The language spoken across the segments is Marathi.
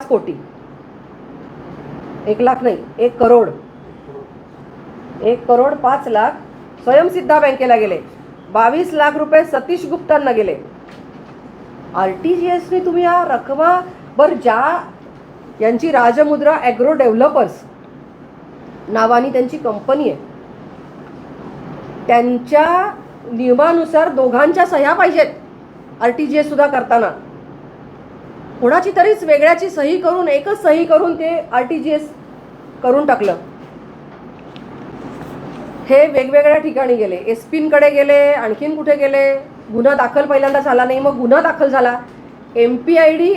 कोटी. एक लाख नाही एक करोड. एक करोड पाच लाख स्वयंसिद्धा बँकेला गेले. बावीस लाख रुपये सतीश गुप्तांना गेले. आर टी जी एसने तुम्ही या रकमा बर ज्या यांची राजमुद्रा ॲग्रो डेव्हलपर्स नावानी त्यांची कंपनी आहे त्यांच्या नियमानुसार दोघांच्या सह्या पाहिजेत आर टी जी एस सुद्धा करताना. कोणाची तरीच वेगळ्याची सही करून एकच सही करून ते आर टी जी एस करून टाकलं. हे वेगवेगळ्या ठिकाणी गेले. एस पींकडे गेले आणखीन कुठे गेले? गुन्हा दाखल पहिल्यांदा झाला नाही. मग गुन्हा दाखल झाला. एम पी आय डी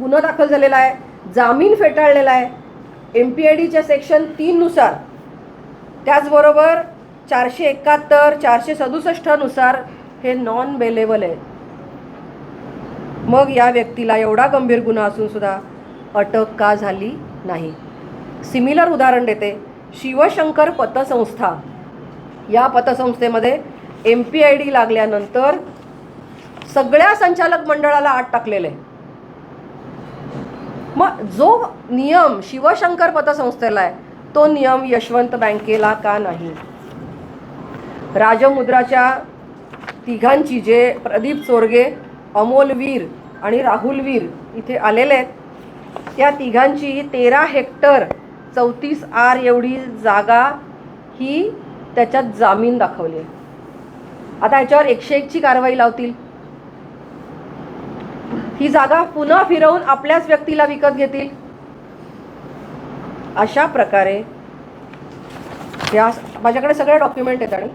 गुन्हा दाखल झालेला आहे. जामीन फेटाळलेला आहे. एम पी आय डीच्या सेक्शन तीननुसार त्याचबरोबर चारशे एकाहत्तर चारशे सदुसष्टनुसार हे नॉन बेलेबल आहे. मग या व्यक्तीला एवढा गंभीर गुन्हा असून सुद्धा अटक का झाली नाही. सिमिलर उदाहरण देते. शिवशंकर पतसंस्था. या पतसंस्थेमध्ये एम पी आय डी लागल्यानंतर सगळ्या संचालक मंडळाला आत टाकलेलं. आहे मग जो नियम शिवशंकर पतसंस्थेला आहे तो नियम यशवंत बँकेला का नाही? राजमुद्राच्या तिघांची जे प्रदीप चोरगे अमोल वीर आणि राहुल वीर इथे आलेले आहेत. त्या तिघांची तेरा हेक्टर चौतीस आर एवढी जागा ही त्याच्यात जामीन दाखवली आहे. आता याच्यावर एकशे एकची कारवाई लावतील. ही जागा पुन्हा फिरवून आपल्याच व्यक्तीला विकत घेतील. अशा प्रकारे या माझ्याकडे सगळे डॉक्युमेंट आहेत आणि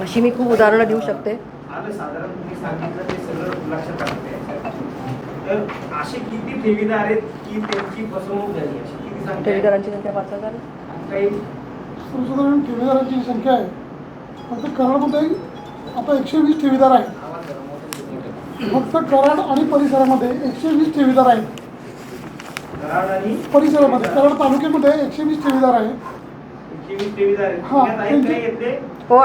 अशी मी खूप उदाहरणं देऊ शकते. आलं साधारण तुम्ही सांगितलं ते सगळं लक्षात आलं. तर असे किती ठेवीदार आहेत की त्यांची फसवणूक झाली अशी किती आहे? ठेवीदारांची संख्या पाच हजार आहे. काही सर्वसाधारण ठेवीदारांची संख्या आहे फक्त कराडमध्ये आता एकशे वीस ठेवीदार आहेत आवाज जरा मोठा बोला. फक्त कराड आणि परिसरामध्ये एकशे वीस ठेवीदार आहेत कराड आणि परिसरामध्ये कराड तालुक्यामध्ये एकशे वीस ठेवीदार आहेत एकशे वीस ठेवीदार आहेत. हा, आहेत त्यांची- हो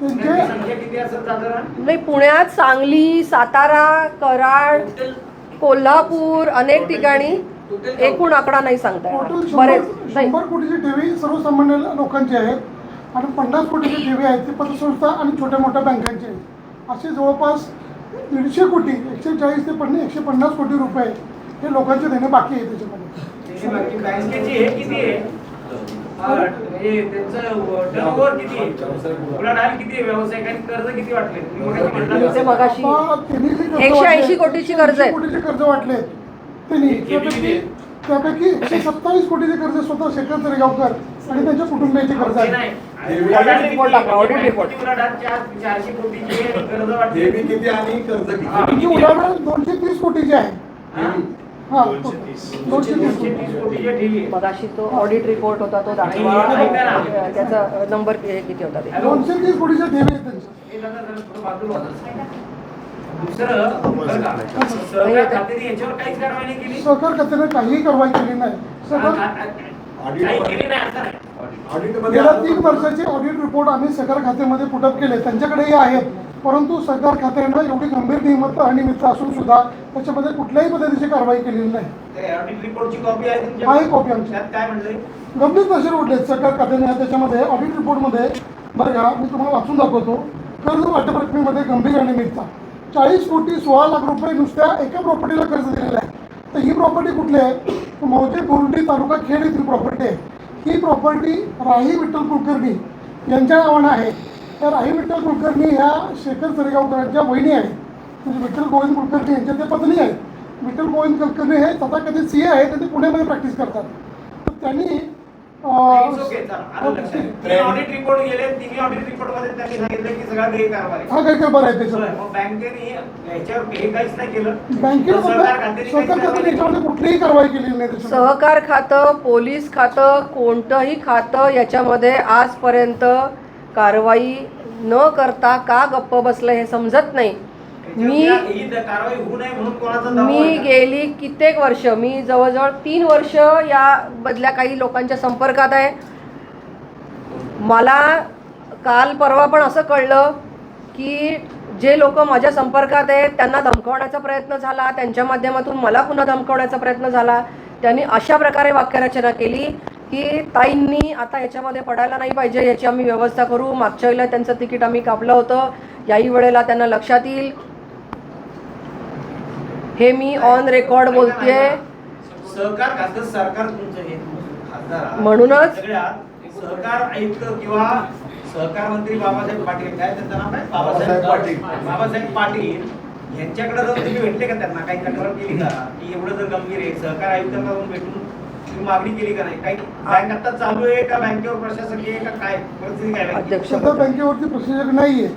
त्यांचे संख्या किती असेल साधारण नाही पुण्यात सांगली सातारा कराड कोल्हापूर अनेक ठिकाणी एकूण आकडा नाही सांगता टोटल येणार. शंभर बरेच नाही. शंभर कोटीची ठेवी सर्वसामान्य लोकांची आहेत आणि पन्नास कोटीची ठेवी आहेत ती पतसंस्था आणि छोट्या मोठ्या बँकांची आहेत. असे जवळपास दीडशे कोटी एकशे चाळीस ते पन्नास एकशे पन्नास कोटी रुपये हे लोकांचे देणे बाकी आहे त्याच्यामध्ये. त्याची बाकी बँकेची हे किती आहे? 180 वाटले, कोटीची कर्ज आहेत. 180 कोटीची कर्ज वाटले. त्यांनी त्यापैकी एकशे सत्तावीस कोटीचे कर्ज स्वतः शेखर तरेगावकर आणि त्यांच्या कुटुंबियाचे कर्ज ते आहे दोनशे तीस कोटीची आहे. मगाशी तो ऑडिट रिपोर्ट होता तो दाखवा. त्याचा नंबर किती होता ते. दोनशे तीस कोटीच्या ठेवी हे? सहकार खात्याने याच्यावर काहीच कारवाई नाही केली? सहकार खात्याने काहीही कारवाई केली नाही. काही. ऑडिटमध्ये गेल्या तीन वर्षाचे ऑडिट रिपोर्ट आम्ही सहकार खात्यामध्ये पुटअप केले. त्यांच्याकडेही आहेत. परंतु सहकार खात्यानं एवढी गंभीर नियमित्त अनियमित्त असून सुद्धा त्याच्यामध्ये कुठल्याही पद्धतीची कारवाई केलेली नाही. कॉपी आमची. गंभीर प्रश्न उठले सहकार खात्याने त्याच्यामध्ये ऑडिट रिपोर्टमध्ये बरं का मी तुम्हाला वाचून दाखवतो. कर्ज वाटप रकमेमध्ये गंभीर अनियमितता चाळीस कोटी सोळा लाख रुपये नुसत्या एका प्रॉपर्टीला कर्ज दिलेलं आहे. तर ही प्रॉपर्टी कुठली आहे? मौजे बोर्डी तालुका खेड येथील प्रॉपर्टी आहे. ही प्रॉपर्टी राही विठ्ठल कुलकर्णी यांच्या नावानं आहे. त्या राही विठ्ठल कुलकर्णी ह्या शेखर सरेगावकरांच्या वहिनी आहेत. म्हणजे विठ्ठल गोविंद कुलकर्णी यांच्या ते पत्नी आहेत विठ्ठल गोविंद कुलकर्णी हे तथाकथित सी ए आहेत आणि ते पुण्यामध्ये प्रॅक्टिस करतात. तर त्यांनी अं, It's okay, चला, आलं लक्षात. तीन ऑडिट रिपोर्ट गेले तिन्ही ऑडिट रिपोर्टमध्ये त्यांनी सांगितलं की सगळा गैरकारभार हा काही बरं आहे बरं, त्याच्यात मग बँकेने याच्यावर काहीच नाही केलं. बँकेनं तर सरकार खात्याने सरकार काहीच खात्याने कारवाई याच्यामध्ये कुठलीही कारवाई केलेली नाही सहकार खातं पोलीस खातं कोणतंही खातं याच्यामध्ये आजपर्यंत कारवाई न करता का गप्प बसलं हे समजत नाही. मी मी? गेली कित्येक वर्ष मी जवळजवळ तीन वर्ष या बदल्या काही लोकांच्या संपर्कात आहे मला काल परवा पण असं कळलं की जे लोक माझ्या संपर्कात आहेत त्यांना धमकवण्याचा प्रयत्न झाला त्यांच्या माध्यमातून मला पुन्हा धमकवण्याचा प्रयत्न झाला त्यांनी अशा प्रकारे वाक्यरचना केली की ताईंनी आता याच्यामध्ये पडायला नाही पाहिजे याची आम्ही व्यवस्था करू. मागच्या वेळेला त्यांचं तिकीट आम्ही कापलं होतं. याही वेळेला त्यांना लक्षात येईल. हे मी ऑन रेकॉर्ड बोलतेय. सहकार खासदार सरकार तुमचं हे खासदार आहात. म्हणूनच-. सहकार आयुक्त किंवा सहकार मंत्री बाबासाहेब पाटील काय त्यांचं नाव काय बाबासाहेब पाटील. बाबासाहेब पाटील. यांच्याकडे जाऊन तुम्ही भेटले का त्यांना? काही तक्रार केली का? की एवढं जर गंभीर आहे सहकार आयुक्तांना जाऊन भेटून मागणी केली का नाही? काही बँक आता चालू आहे का बँकेवर प्रशासकीय का काय? परिस्थिती काय? अध्यक्ष सध्या बँकेवरती प्रोसिजर नाही आहे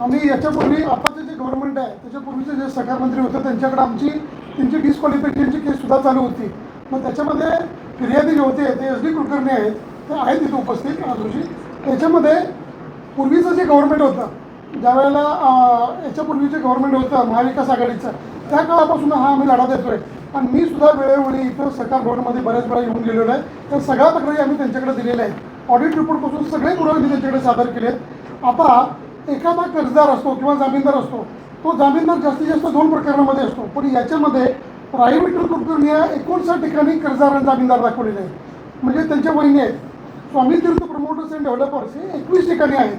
आम्ही याच्यापूर्वी आताचे जे गव्हर्नमेंट आहे त्याच्यापूर्वीचे जे सहकार मंत्री होते त्यांच्याकडे आमची त्यांची डिस्क्वालिफिकेशनची केस सुद्धा चालू होती. मग त्याच्यामध्ये फिर्यादी जे होते ते एस डी कुलकर्णी आहेत ते आहेत तिथे उपस्थित रोजी त्याच्यामध्ये पूर्वीचं जे गव्हर्नमेंट होतं ज्यावेळेला याच्यापूर्वीचे गव्हर्नमेंट होतं महाविकास आघाडीचं त्या काळापासून हा आम्ही लढा देतोय. आणि मी सुद्धा वेळोवेळी इथं सरकार बोर्डमध्ये बऱ्याच वेळा येऊन गेलेलो आहे. तर सगळ्या तक्रारी आम्ही त्यांच्याकडे दिलेल्या आहेत. ऑडिट रिपोर्टपासून सगळे पुरावे मी त्यांच्याकडे सादर केलेत. आता एखादा कर्जदार असतो किंवा जामीनदार असतो तो जामीनदार जास्तीत जास्त दोन प्रकरणामध्ये असतो. पण याच्यामध्ये प्रायव्हेट कुलकर्णी या एकोणसाठ ठिकाणी कर्जदार आणि जामीनदार दाखवलेले आहेत. म्हणजे त्यांच्या वहिनी आहेत. Swami Tirth promoters and developers हे एकवीस ठिकाणी आहेत.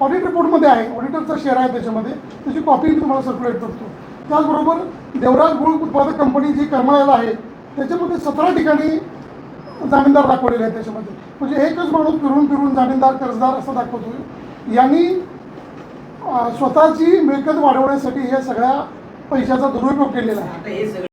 ऑडिट रिपोर्टमध्ये आहे. ऑडिटरचा शेअर आहे त्याच्यामध्ये. त्याची कॉपी मी तुम्हाला सर्क्युलेट करतो. त्याचबरोबर देवराज गुळ उत्पादक कंपनी जी करमाळ्याला आहे त्याच्यामध्ये सतरा ठिकाणी जामीनदार दाखवलेले आहेत त्याच्यामध्ये. म्हणजे एकच माणूस फिरून फिरून जामीनदार कर्जदार असं दाखवतो यांनी स्वतःची मिळकत वाढवण्यासाठी ह्या सगळ्या पैशाचा दुरुपयोग केलेला आहे.